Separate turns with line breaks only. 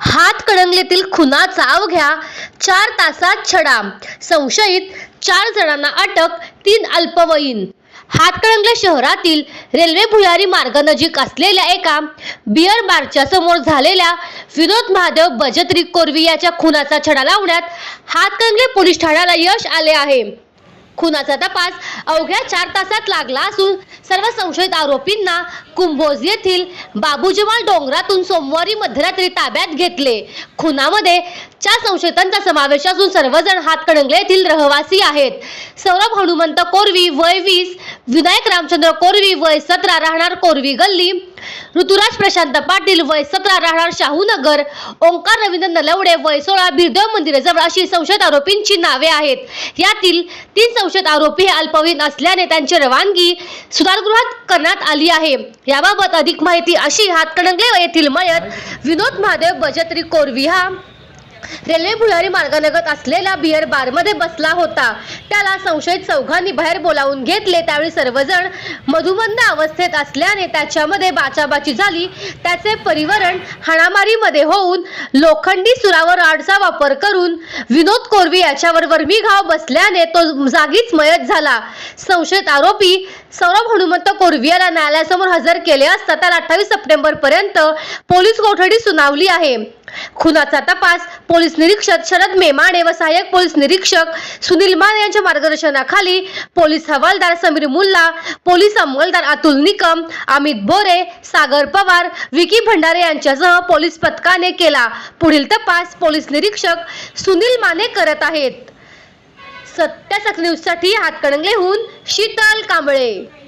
हातकणंगलेतील खुनाचा अवघ्या चार तासात छडा. संशयित चार जणांना अटक तीन अल्पवयीन. हातकणंगले शहरातील रेल्वे भुयारी मार्गानजीक असलेल्या एका बिअर बारच्या समोर झालेल्या विनोद महादेव बजत्री कोरवी याच्या खुनाचा छडा लावण्यात हातकणंगले पोलीस ठाण्याला यश आले आहे. खुनाचा तपास अवघ्या चार तासात लागला असून सर्व संशयित आरोपींना कुंभोज येथील बाबूजमाल डोंगरातून सोमवारी मध्यरात्री ताब्यात घेतले. खुनामध्ये चार संशयितांचा समावेश असून सर्वजण हातकणंगले येथील रहिवासी आहेत. सौरभ हनुमंत कोरवी वय वीस विनायक रामचंद्र कोरवी वय सतरा राहणार कोरवी गल्ली. ऋतुराज प्रशांत पाटील वय सतरा राहणार शाहूनगर. ओंकार रवींद्र नलवडे वय सोळा बिरदेव मंदिराजवळ अशी संशयित आरोपींची नावे आहेत. यातील तीन संशयित आरोपी हे अल्पवयीन असल्याने त्यांची रवानगी सुधारगृहात करण्यात आली आहे. याबाबत अधिक माहिती अशी हातकणंगले येथील मयत विनोद महादेव बजत्री कोरवी हा. रेल्वे भुयारी मार्गानगत असलेल्या बिअर बारमध्ये बसला होता. त्याला संशयित चौघांनी बाहेर बोलावून घेतले. त्यावेळी सर्वजण मधुमंद अवस्थेत असल्याने त्याच्यामध्ये बाचाबाची झाली. त्याचे परिवरण हाणामारीमध्ये होऊन लोखंडी सुरावर आडचा वापर करून विनोद कोरवी याच्यावर वर्मी घाव बसल्याने तो जागीच मयत झाला. संशयित आरोपी सौरभ हनुमंत कोरवी याला न्यायालयासमोर हजर केले असता त्याला अठ्ठावीस सप्टेंबर पर्यंत पोलीस कोठडी सुनावली आहे. खुनाचा तपास पोलीस निरीक्षक शरद मेमाणे व सहाय्यक पोलीस निरीक्षक सुनील माने यांच्या मार्गदर्शनाखाली पोलीस हवालदार समीर मुल्ला पोलीस अंमलदार अतुल निकम अमित बोरे सागर पवार विकी भंडारे यांच्यासह पोलीस पथकाने केला. पुढील तपास पोलीस निरीक्षक सुनील माने करत आहेत. सत्यासक न्यूजसाठी हातकणंगलेहून शीतल कांबळे.